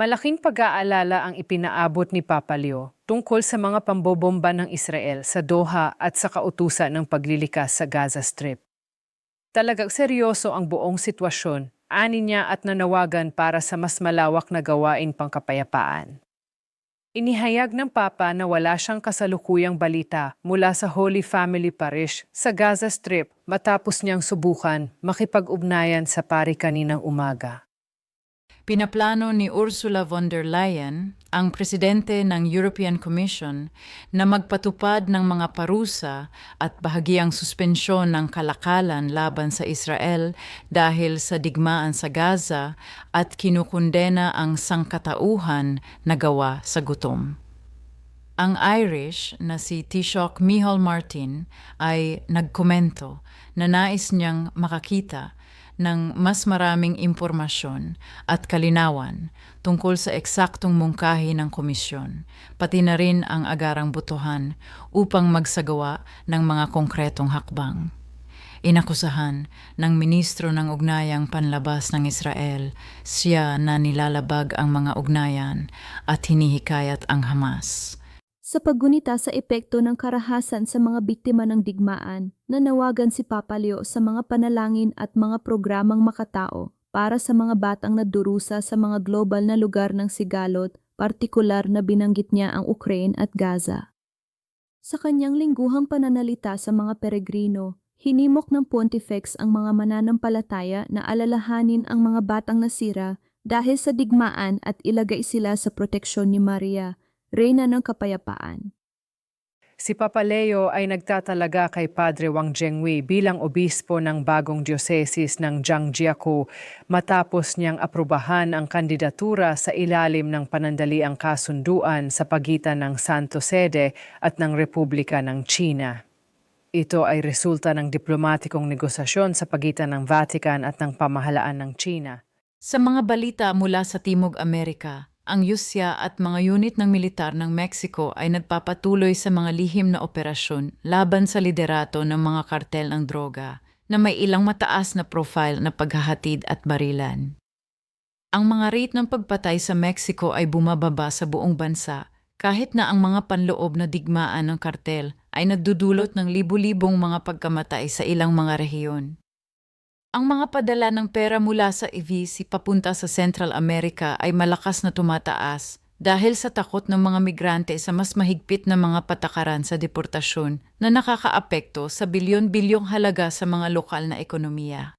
Malaking pag-aalala ang ipinaabot ni Papa Leo tungkol sa mga pambobomba ng Israel sa Doha at sa kautusan ng paglilikas sa Gaza Strip. Talagang seryoso ang buong sitwasyon, ani niya at nanawagan para sa mas malawak na gawain pangkapayapaan. Inihayag ng Papa na wala siyang kasalukuyang balita mula sa Holy Family Parish sa Gaza Strip matapos niyang subukan makipag-ugnayan sa pari kaninang umaga. Pinaplano ni Ursula von der Leyen, ang presidente ng European Commission, na magpatupad ng mga parusa at bahagiang suspensyon ng kalakalan laban sa Israel dahil sa digmaan sa Gaza at kinukundena ang sangkatauhan na gawa sa gutom. Ang Irish na si Taoiseach Micheál Martin ay nagkomento na nais niyang makakita ng mas maraming impormasyon at kalinawan tungkol sa eksaktong mungkahi ng komisyon, pati na rin ang agarang butuhan upang magsagawa ng mga konkretong hakbang. Inakusahan ng Ministro ng Ugnayang Panlabas ng Israel siya na nilalabag ang mga ugnayan at hinihikayat ang Hamas. Sa paggunita sa epekto ng karahasan sa mga biktima ng digmaan, nanawagan si Papa Leo sa mga panalangin at mga programang makatao para sa mga batang nadurusa sa mga global na lugar ng sigalot, partikular na binanggit niya ang Ukraine at Gaza. Sa kanyang lingguhang pananalita sa mga peregrino, hinimok ng Pontifex ang mga mananampalataya na alalahanin ang mga batang nasira dahil sa digmaan at ilagay sila sa proteksyon ni Maria, Reyna ng Kapayapaan. Si Papa Leo ay nagtatalaga kay Padre Wang Jingwei bilang obispo ng bagong diocese ng Jiangjiakou matapos niyang aprubahan ang kandidatura sa ilalim ng panandaliang kasunduan sa pagitan ng Santo Sede at ng Republika ng China. Ito ay resulta ng diplomatikong negosasyon sa pagitan ng Vatican at ng pamahalaan ng China. Sa mga balita mula sa Timog Amerika, ang Yusya at mga unit ng militar ng Mexico ay nagpapatuloy sa mga lihim na operasyon laban sa liderato ng mga kartel ng droga na may ilang mataas na profile na paghahatid at barilan. Ang mga rate ng pagpatay sa Mexico ay bumababa sa buong bansa kahit na ang mga panloob na digmaan ng kartel ay nagdudulot ng libu-libong mga pagkamatay sa ilang mga rehiyon. Ang mga padala ng pera mula sa EVC papunta sa Central America ay malakas na tumataas dahil sa takot ng mga migrante sa mas mahigpit na mga patakaran sa deportasyon na nakakaapekto sa bilyon-bilyong halaga sa mga lokal na ekonomiya.